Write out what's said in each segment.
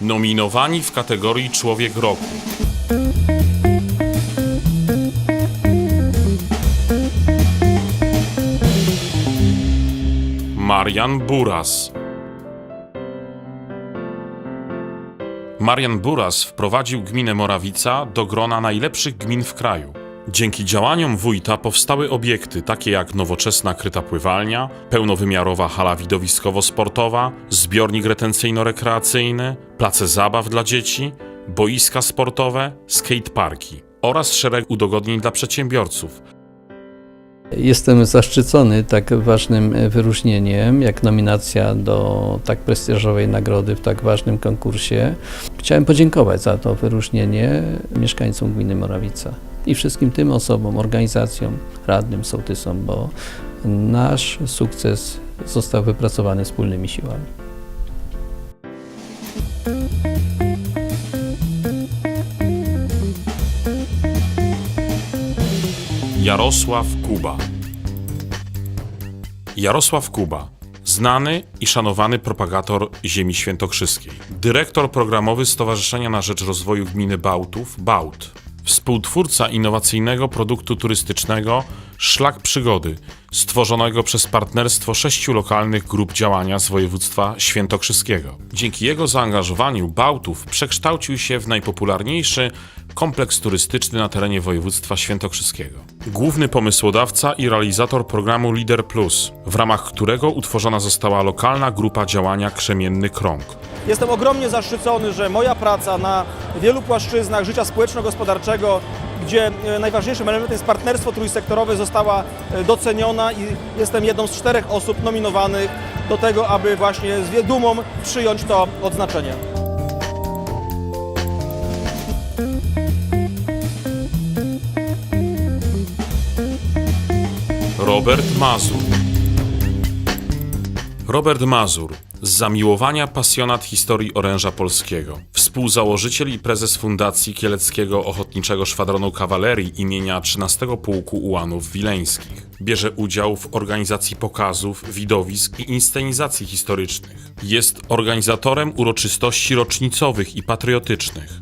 Nominowani w kategorii Człowiek Roku. Marian Buras. Marian Buras wprowadził gminę Morawica do grona najlepszych gmin w kraju. Dzięki działaniom wójta powstały obiekty takie jak nowoczesna kryta pływalnia, pełnowymiarowa hala widowiskowo-sportowa, zbiornik retencyjno-rekreacyjny, place zabaw dla dzieci, boiska sportowe, skateparki oraz szereg udogodnień dla przedsiębiorców, Jestem zaszczycony tak ważnym e, wyróżnieniem, jak nominacja do tak prestiżowej nagrody w tak ważnym konkursie. Chciałem podziękować za to wyróżnienie mieszkańcom gminy Morawica i wszystkim tym osobom, organizacjom, radnym, sołtysom, bo nasz sukces został wypracowany wspólnymi siłami. Jarosław Kuba. Jarosław Kuba, znany i szanowany propagator ziemi świętokrzyskiej, dyrektor programowy Stowarzyszenia na Rzecz Rozwoju Gminy Bałtów, BAUT, współtwórca innowacyjnego produktu turystycznego Szlak Przygody, stworzonego przez partnerstwo sześciu lokalnych grup działania z województwa świętokrzyskiego. Dzięki jego zaangażowaniu Bałtów przekształcił się w najpopularniejszy kompleks turystyczny na terenie województwa świętokrzyskiego. Główny pomysłodawca i realizator programu Lider Plus, w ramach którego utworzona została lokalna grupa działania Krzemienny Krąg. Jestem ogromnie zaszczycony, że moja praca na wielu płaszczyznach życia społeczno-gospodarczego, gdzie e, najważniejszym elementem jest partnerstwo trójsektorowe, została e, doceniona i jestem jedną z czterech osób nominowanych do tego, aby właśnie z dumą przyjąć to odznaczenie. Robert Mazur. Robert Mazur, z zamiłowania pasjonat historii oręża polskiego, współzałożyciel i prezes Fundacji Kieleckiego Ochotniczego Szwadronu Kawalerii imienia 13 Pułku Ułanów Wileńskich. Bierze udział w organizacji pokazów, widowisk i inscenizacji historycznych. Jest organizatorem uroczystości rocznicowych i patriotycznych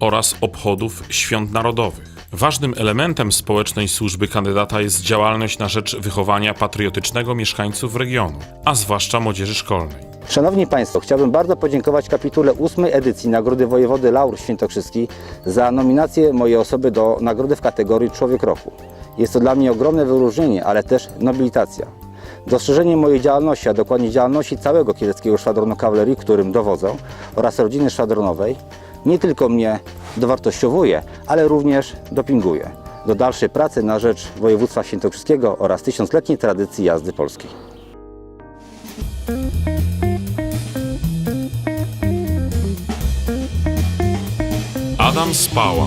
oraz obchodów świąt narodowych. Ważnym elementem społecznej służby kandydata jest działalność na rzecz wychowania patriotycznego mieszkańców regionu, a zwłaszcza młodzieży szkolnej. Szanowni Państwo, chciałbym bardzo podziękować kapitule ósmej edycji Nagrody Wojewody Laur Świętokrzyski za nominację mojej osoby do nagrody w kategorii Człowiek Roku. Jest to dla mnie ogromne wyróżnienie, ale też nobilitacja. Dostrzeżenie mojej działalności, a dokładnie działalności całego Kieleckiego Szwadronu Kawalerii, którym dowodzę, oraz rodziny szwadronowej, nie tylko mnie dowartościowuje, ale również dopinguje do dalszej pracy na rzecz województwa świętokrzyskiego oraz tysiącletniej tradycji jazdy polskiej. Adam Spała.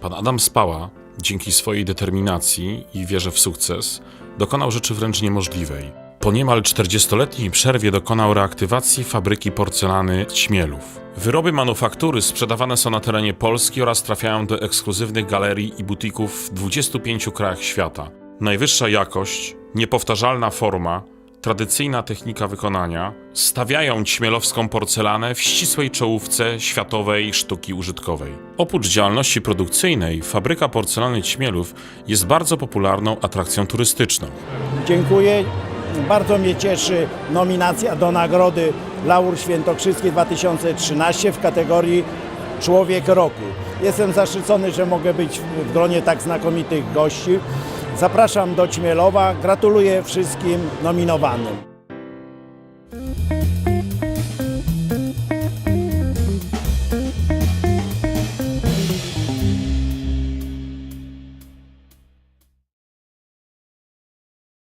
Pan Adam Spała, dzięki swojej determinacji i wierze w sukces, dokonał rzeczy wręcz niemożliwej. Po niemal 40-letniej przerwie dokonał reaktywacji fabryki porcelany Ćmielów. Wyroby manufaktury sprzedawane są na terenie Polski oraz trafiają do ekskluzywnych galerii i butików w 25 krajach świata. Najwyższa jakość, niepowtarzalna forma, tradycyjna technika wykonania stawiają ćmielowską porcelanę w ścisłej czołówce światowej sztuki użytkowej. Oprócz działalności produkcyjnej, fabryka porcelany Ćmielów jest bardzo popularną atrakcją turystyczną. Dziękuję. Bardzo mnie cieszy nominacja do Nagrody Laur Świętokrzyskiej 2013 w kategorii Człowiek Roku. Jestem zaszczycony, że mogę być w gronie tak znakomitych gości. Zapraszam do Ćmielowa. Gratuluję wszystkim nominowanym.